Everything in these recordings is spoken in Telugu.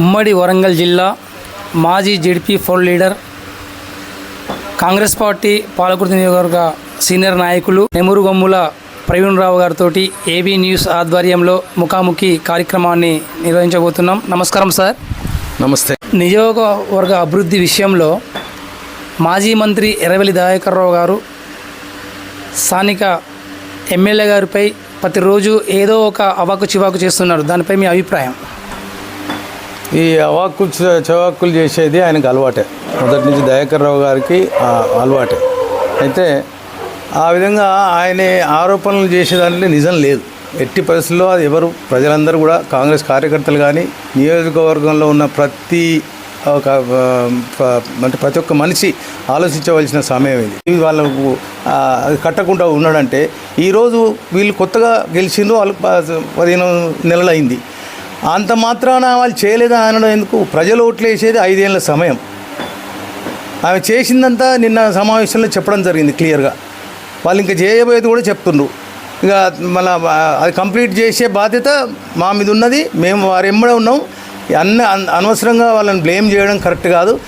ఉమ్మడి వరంగల్ జిల్లా మాజీ ZP floor leader Congress party Palakurthi నియోజకవర్గ సీనియర్ నాయకులు నెమురు గమ్ముల ప్రవీణ్ రావు గారితో ఏబీ న్యూస్ ఆధ్వర్యంలో ముఖాముఖి కార్యక్రమాన్ని నిర్వహించబోతున్నాం. నమస్కారం సార్. నమస్తే. నియోజకవర్గ అభివృద్ధి విషయంలో మాజీ మంత్రి ఎర్రవెల్లి దయాకర్ రావు గారు స్థానిక ఎమ్మెల్యే గారిపై ప్రతిరోజు ఏదో ఒక అవాకు చివాకు చేస్తున్నారు. దానిపై మీ అభిప్రాయం? ఈ అవాక్కు చవాక్కులు చేసేది ఆయనకు అలవాటే. మొదటి నుంచి దయాకర్ రావు గారికి అలవాటే. అయితే ఆ విధంగా ఆయన ఆరోపణలు చేసేదాంట్లో నిజం లేదు. ఎట్టి పరిస్థితుల్లో అది ఎవరు ప్రజలందరూ కూడా కాంగ్రెస్ కార్యకర్తలు కానీ నియోజకవర్గంలో ఉన్న ప్రతి ఒక అంటే ప్రతి ఒక్క మనిషి ఆలోచించవలసిన సమయం ఇది. వాళ్ళకు అది కట్టకుండా ఉన్నాడంటే ఈరోజు వీళ్ళు కొత్తగా గెలిచిందో వాళ్ళు పదిహేను నెలలు అయింది అంత మాత్రాన వాళ్ళు చేయలేదా అనడం ఎందుకు? ప్రజలు ఓట్లేసేది ఐదేళ్ళ సమయం. ఆమె చేసిందంతా నిన్న సమావేశంలో చెప్పడం జరిగింది క్లియర్గా. వాళ్ళు ఇంకా చేయబోయేది కూడా చెప్తుండ్రు. ఇక మళ్ళీ అది కంప్లీట్ చేసే బాధ్యత మా మీద ఉన్నది. మేము వారి ఎంబడే ఉన్నాం. అన్న అనవసరంగా వాళ్ళని బ్లేమ్ చేయడం కరెక్ట్ కాదు.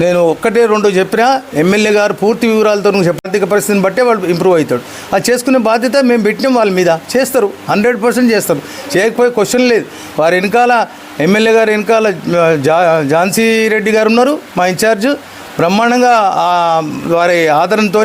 నేను ఒక్కటే రెండు చెప్పినా ఎమ్మెల్యే గారు పూర్తి వివరాలతో చెప్ప- ఆర్థిక పరిస్థితిని బట్టే వాళ్ళు ఇంప్రూవ్ అవుతాడు. అది చేసుకునే బాధ్యత మేము పెట్టినాం వాళ్ళ మీద. చేస్తారు. హండ్రెడ్ పర్సెంట్ చేస్తారు. చేయకపోయే క్వశ్చన్ లేదు. వారి వెనకాల ఎమ్మెల్యే గారు వెనకాల జా ఝాన్సీ రెడ్డి గారు ఉన్నారు మా ఇన్ఛార్జ్. బ్రహ్మాండంగా వారి ఆదరణతో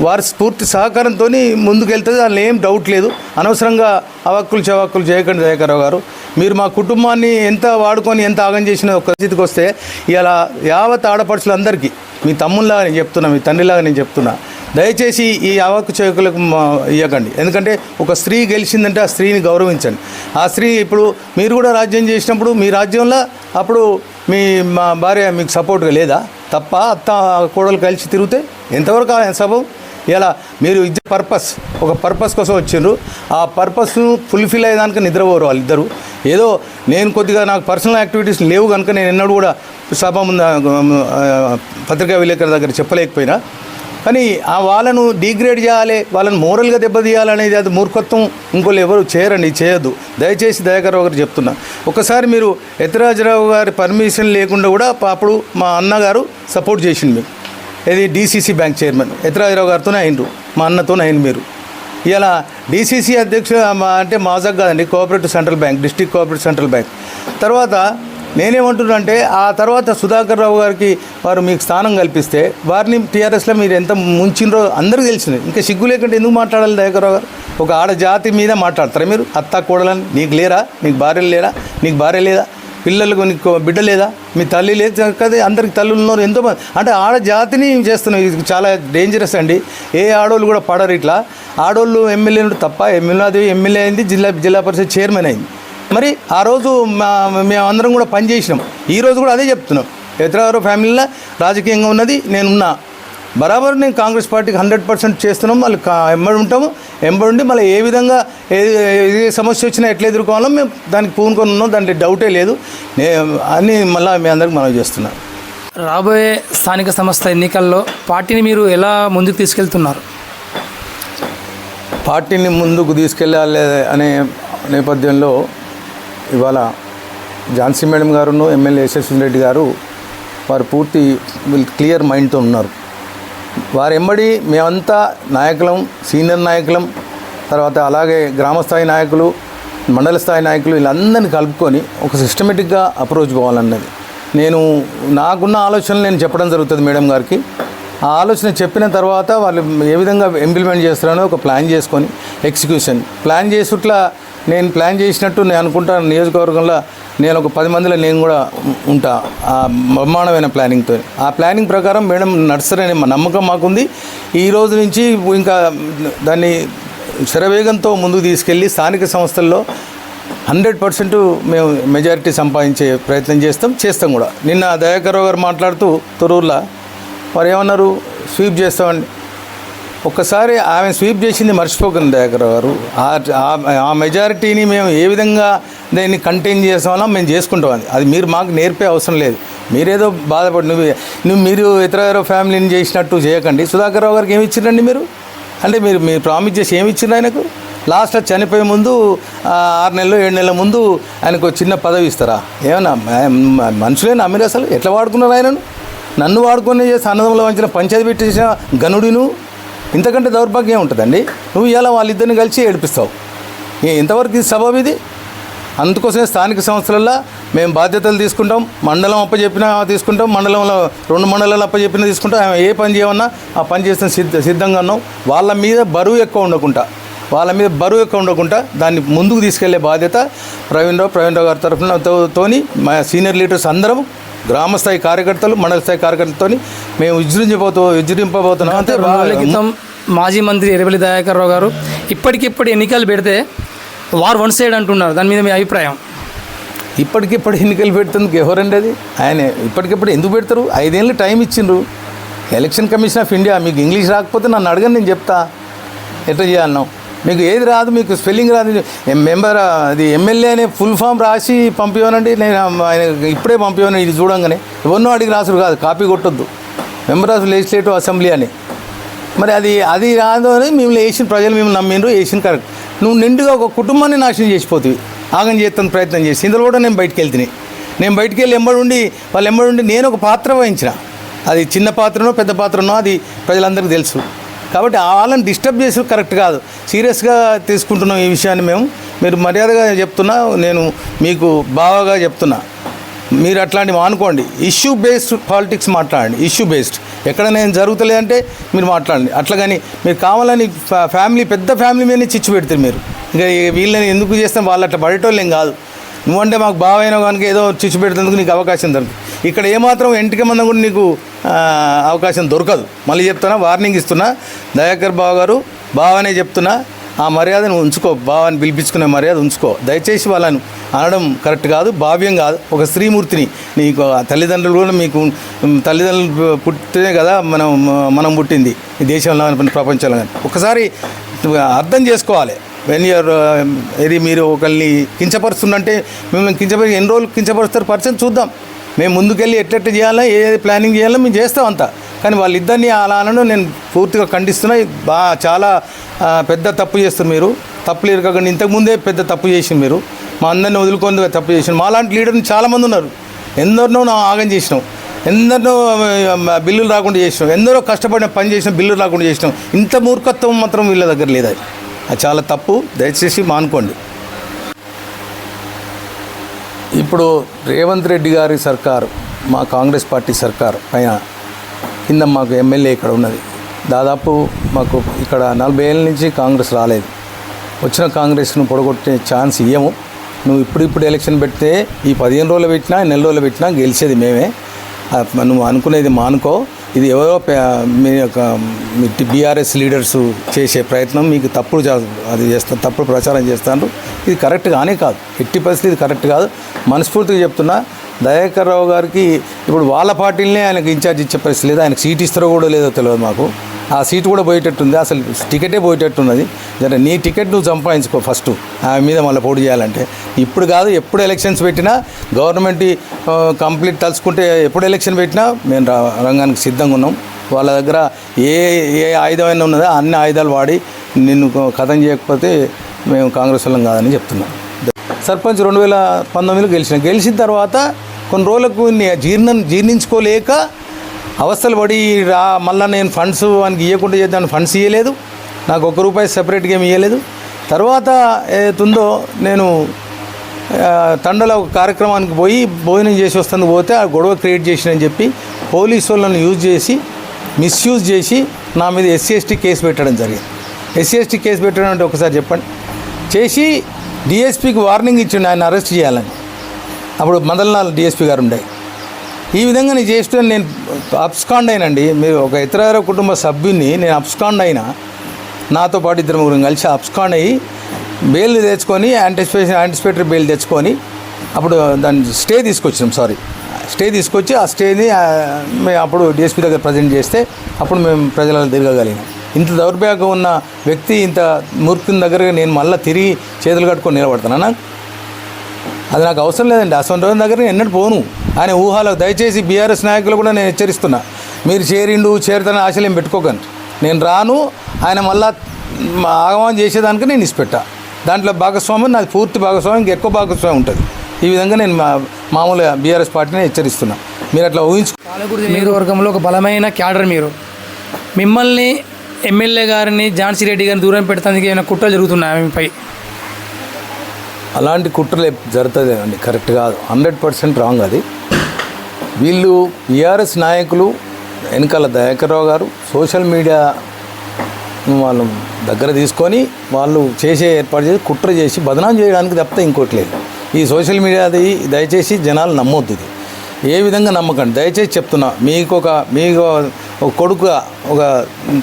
వారి స్ఫూర్తి సహకారంతో ముందుకెళ్తుంది. దానిలో ఏం డౌట్ లేదు. అనవసరంగా అవాక్కులు చవాక్కులు చేయకండి దయాకరావు గారు. మీరు మా కుటుంబాన్ని ఎంత వాడుకొని ఎంత ఆగం చేసిన ఒక స్థితికి వస్తే ఇలా యావత్ ఆడపడుచులందరికీ మీ తమ్ముళ్ళలాగా నేను చెప్తున్నా మీ తండ్రిలాగా నేను చెప్తున్నా దయచేసి ఈ అవాక్కు చేకులకు ఇవ్వకండి ఎందుకంటే ఒక స్త్రీ గెలిచిందంటే ఆ స్త్రీని గౌరవించండి. ఆ స్త్రీ ఇప్పుడు మీరు కూడా రాజ్యం చేసినప్పుడు మీ రాజ్యంలో అప్పుడు మీ మా భార్య మీకు సపోర్ట్గా లేదా? తప్ప అత్త కోడలు కలిసి తిరిగితే ఎంతవరకు ఆయన సభం ఇలా మీరు ఇచ్చే పర్పస్ ఒక పర్పస్ కోసం వచ్చిండ్రు. ఆ పర్పస్ను ఫుల్ఫిల్ అయ్యేదానికి నిద్రపోరు వాళ్ళిద్దరు ఏదో నేను కొద్దిగా నాకు పర్సనల్ యాక్టివిటీస్ లేవు కనుక నేను ఎన్నడూ కూడా సభ ముందు పత్రికా విలేకరుల దగ్గర చెప్పలేకపోయినా. కానీ ఆ వాళ్ళను డిగ్రేడ్ చేయాలి వాళ్ళని మోరల్గా దెబ్బతీయాలనేది అది మూర్ఖత్వం. ఇంకోళ్ళు ఎవరు చేయరండి చేయొద్దు. దయచేసి దయాకర్ గారు చెప్తున్నా. ఒకసారి మీరు యతిరాజరావు గారి పర్మిషన్ లేకుండా కూడా అప్పుడు మా అన్నగారు సపోర్ట్ చేసింది మీకు ఇది డీసీసీ బ్యాంక్ చైర్మన్ యతిరాజరావు గారితోనే అయినరు. మా అన్నతోనే అయిన మీరు. ఇలా డీసీసీ అధ్యక్షుడు అంటే మాజాక్ కాదండి cooperative central bank district cooperative central bank. తర్వాత నేనేమంటున్నా అంటే ఆ తర్వాత సుధాకర్ రావు గారికి వారు మీకు స్థానం కల్పిస్తే వారిని టీఆర్ఎస్లో మీరు ఎంత ముంచినరో అందరికీ తెలిసింది. ఇంకా సిగ్గు లేకుండా ఎందుకు మాట్లాడాలి దయాకర్ రావు గారు? ఒక ఆడ జాతి మీద మాట్లాడతారా మీరు? అత్త కూడలని నీకు లేరా? నీకు భార్య లేరా? నీకు భార్య లేదా? పిల్లలకు నీకు బిడ్డ లేదా? మీ తల్లి లేదు కదా అందరికి తల్లి ఉన్నారు ఎంతో అంటే ఆడ జాతిని చేస్తున్నాం ఇది చాలా డేంజరస్ అండి. ఏ ఆడోళ్ళు కూడా పడరు ఇట్లా. ఆడోళ్ళు ఎమ్మెల్యే తప్ప ఎమ్మెల్యే ఎమ్మెల్యే అయింది జిల్లా జిల్లా పరిషత్ చైర్మన్ అయింది. మరి ఆ రోజు మా మేమందరం కూడా పనిచేసినాం ఈ రోజు కూడా అదే చెప్తున్నాం. ఎదురారు ఫ్యామిలీలో రాజకీయంగా ఉన్నది నేనున్నా. బరాబర్ నేను కాంగ్రెస్ పార్టీకి హండ్రెడ్ పర్సెంట్ చేస్తున్నాం మళ్ళీ కా- ఎంబడి ఉంటాము. ఎంబడి ఉండి మళ్ళీ ఏ విధంగా ఏ ఏ సమస్య వచ్చినా ఎట్లా ఎదుర్కోవాలో మేము దానికి పూనుకొని ఉన్నాం దాంట్లో డౌటే లేదు. నే అని మళ్ళీ మీ అందరికి మనం చేస్తున్నాం. రాబోయే స్థానిక సంస్థ ఎన్నికల్లో పార్టీని మీరు ఎలా ముందుకు తీసుకెళ్తున్నారు? పార్టీని ముందుకు తీసుకెళ్ళాలి అనే నేపథ్యంలో ఇవాళ ఝాన్సీ మేడం గారును ఎమ్మెల్యే యశస్వి రెడ్డి గారు వారు పూర్తి క్లియర్ మైండ్తో ఉన్నారు. వారు మేమంతా నాయకులం సీనియర్ నాయకులం తర్వాత అలాగే గ్రామస్థాయి నాయకులు మండల స్థాయి నాయకులు వీళ్ళందరినీ కలుపుకొని ఒక సిస్టమేటిక్గా అప్రోచ్ పోవాలన్నది. నేను నాకున్న ఆలోచనలు నేను చెప్పడం జరుగుతుంది మేడం గారికి. ఆ ఆలోచన చెప్పిన తర్వాత వాళ్ళు ఏ విధంగా ఇంప్లిమెంట్ చేస్తారో ఒక ప్లాన్ చేసుకొని ఎగ్జిక్యూషన్ ప్లాన్ చేసుట్లా నేను ప్లాన్ చేసినట్టు నేను అనుకుంటాను నియోజకవర్గంలో నేను ఒక పది మందిలో నేను కూడా ఉంటా. ఆ బ్రహ్మాండమైన ప్లానింగ్తో ఆ ప్లానింగ్ ప్రకారం మేడం నడుస్తారని మా నమ్మకం మాకుంది. ఈ రోజు నుంచి ఇంకా దాన్ని శరవేగంతో ముందుకు తీసుకెళ్ళి స్థానిక సంస్థల్లో హండ్రెడ్ పర్సెంట్ మేము మెజారిటీ సంపాదించే ప్రయత్నం చేస్తాం చేస్తాం కూడా. నిన్న దయాకర్ గారు మాట్లాడుతూ తొరూరులో వారు ఏమన్నారు? స్వీప్ చేస్తామండి ఒక్కసారి ఆమె స్వీప్ చేసింది మర్చిపోకండి దయాకర్ గారు. ఆ- మెజారిటీని మేము ఏ విధంగా దాన్ని కంటైన్ చేస్తామో మేము చేసుకుంటాం అది. మీరు మాకు నేర్పే అవసరం లేదు. మీరేదో బాధపడి నువ్వు నువ్వు మీరు ఇతర ఫ్యామిలీని చేసినట్టు చేయకండి. సుధాకర్ రావు గారికి ఏమి ఇచ్చిండండి మీరు? అంటే మీరు మీరు ప్రామిస్ చేసి ఏమి ఇచ్చిండ్రు ఆయనకు లాస్ట్ చనిపోయే ముందు ఆరు నెలలు ఏడు నెలల ముందు ఆయనకు ఒక చిన్న పదవి ఇస్తారా? ఏమన్నా మనుషులే నమ్మిరు అసలు? ఎట్లా వాడుకున్నారు ఆయనను? నన్ను వాడుకొని చేసి అన్నదమ్ముల వంచిన పంచాయతీ పెట్టేసిన గనుడిను ఇంతకంటే దౌర్భాగ్యం ఉంటుందండి. నువ్వు ఇలా వాళ్ళిద్దరిని కలిసి ఏడిపిస్తావు. ఇంతవరకు ఎంతవరకు ఇది సబబు ఇది? అందుకోసమే స్థానిక సంస్థలల్లో మేము బాధ్యతలు తీసుకుంటాం మండలం అప్పచెప్పినా తీసుకుంటాం మండలంలో రెండు మండలాలు అప్పచెప్పినా తీసుకుంటాం ఆమె ఏ పని చేయమన్నా ఆ పని చేసిన సిద్ధ సిద్ధంగా ఉన్నాం. వాళ్ళ మీద బరువు ఎక్కువ ఉండకుండా వాళ్ళ మీద బరువు ఎక్కువ ఉండకుండా దాన్ని ముందుకు తీసుకెళ్ళే బాధ్యత ప్రవీణ్ రావు ప్రవీణ్ రావు గారి తరఫున తో- తోని మా సీనియర్ లీడర్స్ అందరం గ్రామ స్థాయి కార్యకర్తలు మండల స్థాయి కార్యకర్తలతోని మేము విజృంభిపోతూ విజృంపబోతున్నాం రోజుల క్రితం మాజీ మంత్రి ఎర్రబెల్లి దయాకర్ రావు గారు ఇప్పటికిప్పుడు ఎన్నికలు పెడితే వార్ వన్ సైడ్ అంటున్నారు. దాని మీద మీ అభిప్రాయం? ఇప్పటికిప్పుడు ఎన్నికలు పెడుతుంది ఎవరండి అది? ఆయన. ఇప్పటికిప్పుడు ఎందుకు పెడతారు? ఐదేళ్ళు టైం ఇచ్చిండ్రు. ఎలక్షన్ కమిషన్ ఆఫ్ ఇండియా మీకు ఇంగ్లీష్ రాకపోతే నన్ను అడగని నేను చెప్తా. ఎట్లా చేయాలన్నాం మీకు ఏది రాదు మీకు స్పెల్లింగ్ రాదు. మెంబర్ అది ఎమ్మెల్యే అనే ఫుల్ ఫామ్ రాసి పంపివనండి నేను ఆయన ఇప్పుడే పంపివను ఇది చూడంగానే. ఎవరినో అడిగి రాసుడు కాదు కాపీ కొట్టొద్దు. మెంబర్ ఆఫ్ లెజిస్లేటివ్ అసెంబ్లీ అని. మరి అది అది రాదు అని మేము వేసిన ప్రజలు మేము నమ్మిండ్రు వేసిన కరెక్ట్ నువ్వు నిండుగా ఒక కుటుంబాన్ని నాశనం చేసిపోతుంది ఆగం చేస్తాను ప్రయత్నం చేసి. ఇందులో కూడా నేను బయటికి వెళ్తున్నాయి నేను బయటికి వెళ్ళి ఎంబడుండి వాళ్ళు ఎంబడుండి నేను ఒక పాత్ర వహించిన. అది చిన్న పాత్రనో పెద్ద పాత్రనో అది ప్రజలందరికీ తెలుసు. కాబట్టి వాళ్ళని డిస్టర్బ్ చేసి కరెక్ట్ కాదు. సీరియస్గా తీసుకుంటున్నాం ఈ విషయాన్ని మేము. మీరు మర్యాదగా చెప్తున్నా నేను మీకు బావగా చెప్తున్నా. మీరు అట్లాంటివి అనుకోండి ఇష్యూ బేస్డ్ పాలిటిక్స్ మాట్లాడండి. Issue based. ఎక్కడ నేను జరుగుతలేదంటే మీరు మాట్లాడండి. అట్లా కానీ మీరు కావాలని ఫ్యా- ఫ్యామిలీ పెద్ద ఫ్యామిలీ మీద చిచ్చు పెడతారు మీరు. ఇంకా వీళ్ళని ఎందుకు చేస్తాం? వాళ్ళు అట్లా పడేటోళ్ళు ఏం కాదు. నువ్వంటే మాకు బావైన కనుక ఏదో చిచ్చు పెడుతుందుకు నీకు అవకాశం దొరుకుతుంది. ఇక్కడ ఏమాత్రం ఎంటిక మందం కూడా నీకు అవకాశం దొరకదు. మళ్ళీ చెప్తున్నా వార్నింగ్ ఇస్తున్నా. దయాకర్ బావ గారు బావనే చెప్తున్నా ఆ మర్యాదను ఉంచుకో. బావని పిలిపించుకునే మర్యాద ఉంచుకో. దయచేసి వాళ్ళను అనడం కరెక్ట్ కాదు భావ్యం కాదు. ఒక స్త్రీమూర్తిని నీకు ఆ తల్లిదండ్రులు కూడా మీకు తల్లిదండ్రులు పుట్టినే కదా మనం మనం పుట్టింది ఈ దేశంలో కానీ ప్రపంచంలో కానీ. ఒకసారి అర్థం చేసుకోవాలి. వెన్ యూర్ ఇది మీరు ఒకరిని కించపరుస్తుందంటే మిమ్మల్ని కించపరి ఎన్ని రోజులు కించపరుస్తారు? పరిచయం చూద్దాం. మేము ముందుకెళ్ళి ఎట్లెట్ట చేయాలో ఏ ప్లానింగ్ చేయాలో మేము చేస్తాం అంతా. కానీ వాళ్ళిద్దరిని అలా అనడం నేను పూర్తిగా ఖండిస్తున్నా. బా చాలా పెద్ద తప్పు చేస్తారు మీరు. తప్పు లేరు కాకుండా ఇంతకుముందే పెద్ద తప్పు చేసింది మీరు. మా అందరిని వదులుకొని తప్పు చేసిన మాలాంటి లీడర్ని చాలామంది ఉన్నారు. ఎందరినో నా ఆగం చేసినాం. ఎందరినో బిల్లులు రాకుండా చేసినాం. ఎందరో కష్టపడిన పని చేసినాం బిల్లులు రాకుండా చేసినాం. ఇంత మూర్ఖత్వం మాత్రం వీళ్ళ దగ్గర లేదు? అది అది చాలా తప్పు. దయచేసి మానుకోండి. ఇప్పుడు రేవంత్ రెడ్డి గారి సర్కారు మా కాంగ్రెస్ పార్టీ సర్కారు పైన కింద మాకు ఎమ్మెల్యే ఇక్కడ ఉన్నది. దాదాపు మాకు ఇక్కడ నలభై ఏళ్ళ నుంచి కాంగ్రెస్ రాలేదు. వచ్చిన కాంగ్రెస్ను పొడగొట్టే ఛాన్స్ ఇయ్యము. నువ్వు ఇప్పుడు ఇప్పుడు ఎలక్షన్ పెడితే ఈ పదిహేను రోజులు పెట్టినా నెల రోజులు పెట్టినా గెలిచేది మేమే. నువ్వు అనుకునేది మానుకో. ఇది ఎవరో మీ యొక్క మీ బీఆర్ఎస్ లీడర్స్ చేసే ప్రయత్నం. మీకు తప్పుడు అది చేస్తా తప్పుడు ప్రచారం చేస్తాను ఇది కరెక్ట్ కానీ కాదు. ఎట్టి పరిస్థితి ఇది కరెక్ట్ కాదు. మనస్ఫూర్తిగా చెప్తున్నా దయాకర్ రావు గారికి ఇప్పుడు వాళ్ళ పార్టీలనే ఆయనకు ఇన్ఛార్జ్ ఇచ్చే పరిస్థితి లేదు. ఆయనకు సీట్ ఇస్తారో కూడా లేదో తెలియదు మాకు. ఆ సీట్ కూడా పోయేటట్టుంది. అసలు టికెటే పోయేటట్టున్నది. జర నీ టికెట్ నువ్వు సంపాదించుకో ఫస్ట్. ఆమె మీద మళ్ళీ పోటీ చేయాలంటే. ఇప్పుడు కాదు ఎప్పుడు ఎలక్షన్స్ పెట్టినా గవర్నమెంట్ కంప్లీట్ తలుచుకుంటే ఎప్పుడు ఎలక్షన్ పెట్టినా మేము రంగానికి సిద్ధంగా ఉన్నాం. వాళ్ళ దగ్గర ఏ ఏ ఆయుధమైనా ఉన్నదో అన్ని ఆయుధాలు వాడి నిన్ను కథం చేయకపోతే మేము కాంగ్రెస్ వాళ్ళం కాదని చెప్తున్నాం. సర్పంచ్ రెండు వేల పంతొమ్మిదిలో గెలిచిన గెలిచిన తర్వాత కొన్ని రోజులకు నే- జీర్ణం జీర్ణించుకోలేక అవస్థలు పడి రా మళ్ళీ నేను ఫండ్స్ వానికి ఇవ్వకుండా చేద్దాను ఫండ్స్ ఇవ్వలేదు నాకు ఒక్క రూపాయి సెపరేట్గా ఏమి ఇవ్వలేదు తర్వాత ఏతుందో నేను తండలో ఒక కార్యక్రమానికి పోయి భోజనం చేసి వస్తుంది పోతే ఆ గొడవ క్రియేట్ చేసినని చెప్పి పోలీసు వాళ్ళని యూజ్ చేసి మిస్యూజ్ చేసి నా మీద ఎస్సీ ఎస్టీ కేసు పెట్టడం జరిగింది. ఎస్సీ ఎస్టీ కేసు పెట్టడం అంటే ఒకసారి చెప్పండి. చేసి డిఎస్పీకి వార్నింగ్ ఇచ్చిండు ఆయన అరెస్ట్ చేయాలని. అప్పుడు మదల్నాల్ డిఎస్పీ గారు ఉండే. ఈ విధంగా నేను చేస్తే నేను అబ్స్కాండ్ అయినండి. మీరు ఒక ఇతర కుటుంబ సభ్యుని నేను అబ్స్కాండ్ అయినా నాతో పాటు ఇద్దరు ముగ్గురు కలిసి అబ్స్కాండ్ అయ్యి బెయిల్ తెచ్చుకొని యాంటిసిపేషన్ యాంటిసిపేటరీ బెయిల్ తెచ్చుకొని అప్పుడు దాన్ని స్టే తీసుకొచ్చినాం సారీ స్టే తీసుకొచ్చి ఆ స్టేని మేము అప్పుడు డిఎస్పీ దగ్గర ప్రజెంట్ చేస్తే అప్పుడు మేము ప్రజలలో తిరగగలిగినాం ఇంత దౌర్భాగ్యం ఉన్న వ్యక్తి ఇంత మూర్ఖుని దగ్గర నేను మళ్ళీ తిరిగి చేతులు కట్టుకొని నిలబడతానా? అది నాకు అవసరం లేదండి. అసలు రోజు దగ్గర నేను ఎన్నడూ పోను. ఆయన ఊహాలో దయచేసి బీఆర్ఎస్ నాయకులు కూడా నేను హెచ్చరిస్తున్నా. మీరు చేరిండు చేరుతానని ఆశలు ఏం పెట్టుకోకండి. నేను రాను ఆయన మళ్ళా మా ఆగమనం చేసేదానికి నేను ఇచ్చిపెట్టా దాంట్లో భాగస్వామ్యం నాకు పూర్తి భాగస్వామ్యం ఇంకా ఎక్కువ భాగస్వామ్యం ఉంటుంది. ఈ విధంగా నేను మా మామూలుగా బీఆర్ఎస్ పార్టీని హెచ్చరిస్తున్నా. మీరు అట్లా ఊహించు పాలకుర్తి నియోజకవర్గంలో ఒక బలమైన క్యాడర్ మీరు. మిమ్మల్ని ఎమ్మెల్యే గారిని ఝాన్సీ రెడ్డి గారిని దూరం పెడతానికి ఏమైనా కుట్రలు జరుగుతున్నాయి ఆమెపై? అలాంటి కుట్రలు జరుగుతుంది అండి కరెక్ట్ కాదు. హండ్రెడ్ పర్సెంట్ రాంగ్ అది. వీళ్ళు బీఆర్ఎస్ నాయకులు వెనకాల దయాకర్రావు గారు సోషల్ మీడియా వాళ్ళు దగ్గర తీసుకొని వాళ్ళు చేసే ఏర్పాటు చేసి కుట్ర చేసి బదనాం చేయడానికి తప్పితే ఇంకోటి లేదు. ఈ సోషల్ మీడియాది దయచేసి జనాలు నమ్మొద్దు ఇది. ఏ విధంగా నమ్మకండి? దయచేసి చెప్తున్నా మీకు ఒక మీకు ఒక కొడుకుగా ఒక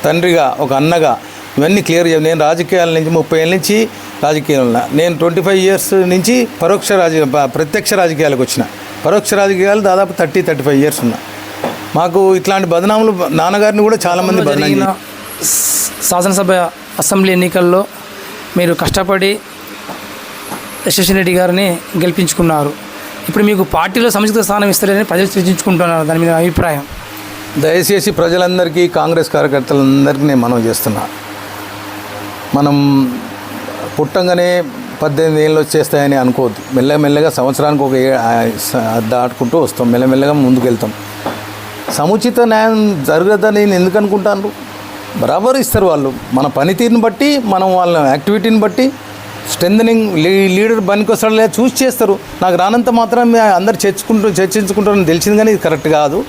తండ్రిగా ఒక అన్నగా ఇవన్నీ క్లియర్ చేయ నేను రాజకీయాల నుంచి ముప్పై ఏళ్ళ నుంచి రాజకీయాలు ఉన్నా నేను ట్వంటీ ఫైవ్ ఇయర్స్ నుంచి పరోక్ష రాజకీయ ప్రత్యక్ష రాజకీయాలకు వచ్చిన. పరోక్ష రాజకీయాలు దాదాపు థర్టీ థర్టీ ఫైవ్ ఇయర్స్ ఉన్నా. మాకు ఇట్లాంటి బదనాములు నాన్నగారిని కూడా చాలామంది బదనాం శాసనసభ అసెంబ్లీ ఎన్నికల్లో మీరు కష్టపడి యశస్వి రెడ్డి గారిని గెలిపించుకున్నారు. ఇప్పుడు మీకు పార్టీలో సముచిత స్థానం ఇస్తారని ప్రజలు చర్చించుకుంటున్నారు. దాని మీద అభిప్రాయం. దయచేసి ప్రజలందరికీ కాంగ్రెస్ కార్యకర్తలందరికీ నేను మనం చేస్తున్నా. మనం పుట్టంగానే పద్దెనిమిది ఏళ్ళు వచ్చేస్తాయని అనుకోవద్దు. మెల్లమెల్లగా సంవత్సరానికి ఒక ఏ- దాటుకుంటూ వస్తాం. మెల్లమెల్లగా ముందుకెళ్తాం. సముచిత న్యాయం జరగదని నేను ఎందుకు అనుకుంటాను? బరాబర్ ఇస్తారు వాళ్ళు. మన పనితీరుని బట్టి మనం వాళ్ళ యాక్టివిటీని బట్టి స్ట్రెంథనింగ్ లీడర్ పనికొస్తాడు లేదా చూసి చేస్తారు. నాకు రానంత మాత్రం మీ అందరు చర్చుకుంటూ చర్చించుకుంటారని తెలిసింది కానీ ఇది కరెక్ట్ కాదు.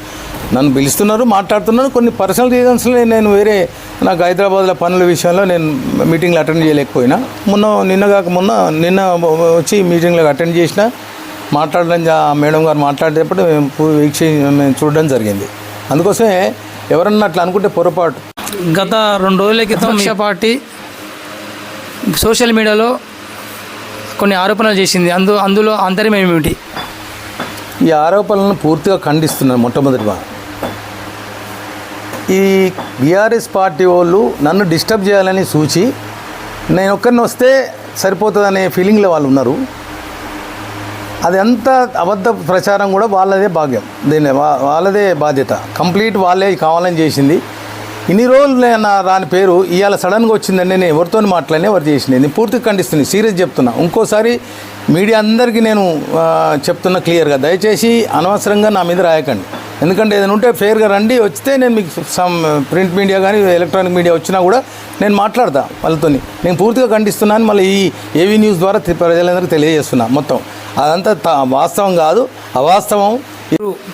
నన్ను పిలుస్తున్నారు మాట్లాడుతున్నారు. కొన్ని పర్సనల్ రీజన్స్లో నేను వేరే నాకు హైదరాబాద్లో పనుల విషయంలో నేను మీటింగ్లు అటెండ్ చేయలేకపోయినా. మొన్న నిన్న కాక మొన్న నిన్న వచ్చి మీటింగ్లకు అటెండ్ చేసిన మాట్లాడడం జా- మేడం గారు మాట్లాడేటప్పుడు మేము వీక్షి మేము చూడడం జరిగింది. అందుకోసమే ఎవరన్నా అట్లా అనుకుంటే పొరపాటు. గత రెండు రోజుల క్రితం పార్టీ సోషల్ మీడియాలో కొన్ని ఆరోపణలు చేసింది. అందు అందులో అంతరం ఏమిటి? ఈ ఆరోపణలను పూర్తిగా ఖండిస్తున్నాను మొట్టమొదటిగా. ఈ బీఆర్ఎస్ పార్టీ వాళ్ళు నన్ను డిస్టర్బ్ చేయాలని సూచి నేను ఒక్కరిని వస్తే సరిపోతుందనే ఫీలింగ్లో వాళ్ళు ఉన్నారు. అది అంత అబద్ధ ప్రచారం కూడా వాళ్ళదే భాగ్యం. దీన్ని వాళ్ళదే బాధ్యత. కంప్లీట్ వాళ్ళే కావాలని చేసింది. ఇన్ని రోజులు నా రాని పేరు ఇవాళ సడన్గా వచ్చిందండి నేను ఎవరితో మాట్లాడినా ఎవరు చేసింది నేను పూర్తిగా ఖండిస్తుంది సీరియస్ చెప్తున్నా. ఇంకోసారి మీడియా అందరికీ నేను చెప్తున్న చెప్తున్నా క్లియర్గా. దయచేసి అనవసరంగా నా మీద రాయకండి. ఎందుకంటే ఏదైనా ఉంటే ఫేర్గా రండి వస్తే నేను మీకు సమ్ ప్రింట్ మీడియా కానీ ఎలక్ట్రానిక్ మీడియా వచ్చినా కూడా నేను మాట్లాడతా వాళ్ళతోని. నేను పూర్తిగా ఖండిస్తున్నాను మళ్ళీ ఈ ఏవీ న్యూస్ ద్వారా ప్రజలందరికీ తెలియజేస్తున్నా మొత్తం. అదంతా వాస్తవం కాదు అవాస్తవం.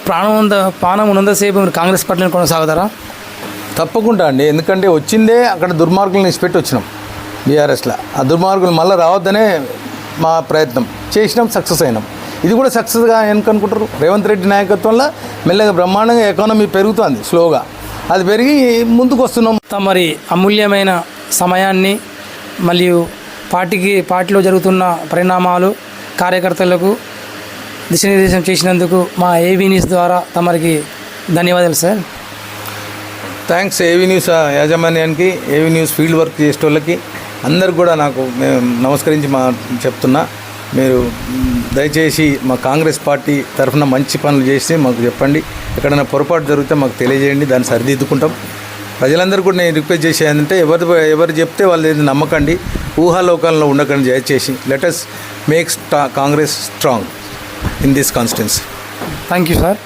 ప్రాణం ఉంద ప్రాణం ఉన్నంతసేపు మీరు కాంగ్రెస్ పార్టీని కొనసాగుతారా? తప్పకుండా అండి. ఎందుకంటే వచ్చిందే అక్కడ దుర్మార్గులను ఇచ్చిపెట్టి వచ్చినాం బీఆర్ఎస్లో. ఆ దుర్మార్గులు మళ్ళీ రావద్దనే మా ప్రయత్నం. చేసినాం సక్సెస్ అయినాం. ఇది కూడా సక్సెస్గా ఎందుకనుకుంటారు రేవంత్ రెడ్డి నాయకత్వంలో మెల్లగా బ్రహ్మాండంగా ఎకానమీ పెరుగుతుంది స్లోగా. అది పెరిగి ముందుకు వస్తున్నాం. మరి అమూల్యమైన సమయాన్ని మరియు పార్టీకి పార్టీలో జరుగుతున్న పరిణామాలు కార్యకర్తలకు దిశానిర్దేశం చేసినందుకు మా ఏవీ న్యూస్ ద్వారా తమరికి ధన్యవాదాలు సార్. థ్యాంక్స్ ఏవీ న్యూస్ యాజమాన్యానికి ఏవీ న్యూస్ ఫీల్డ్ వర్క్ చేసే వాళ్ళకి అందరికి కూడా నాకు మేము నమస్కరించి మా చెప్తున్నా. మీరు దయచేసి మా కాంగ్రెస్ పార్టీ తరఫున మంచి పనులు చేసి మాకు చెప్పండి. ఎక్కడైనా పొరపాటు జరిగితే మాకు తెలియజేయండి. దాన్ని సరిదిద్దుకుంటాం. ప్రజలందరూ కూడా నేను రిక్వెస్ట్ చేసేది ఏంటంటే ఎవరు ఎవరు చెప్తే వాళ్ళు ఏది నమ్మకండి. ఊహాలోకాల్లో ఉండకండి దయచేసి. Let us make Congress strong in this constituency thank you sir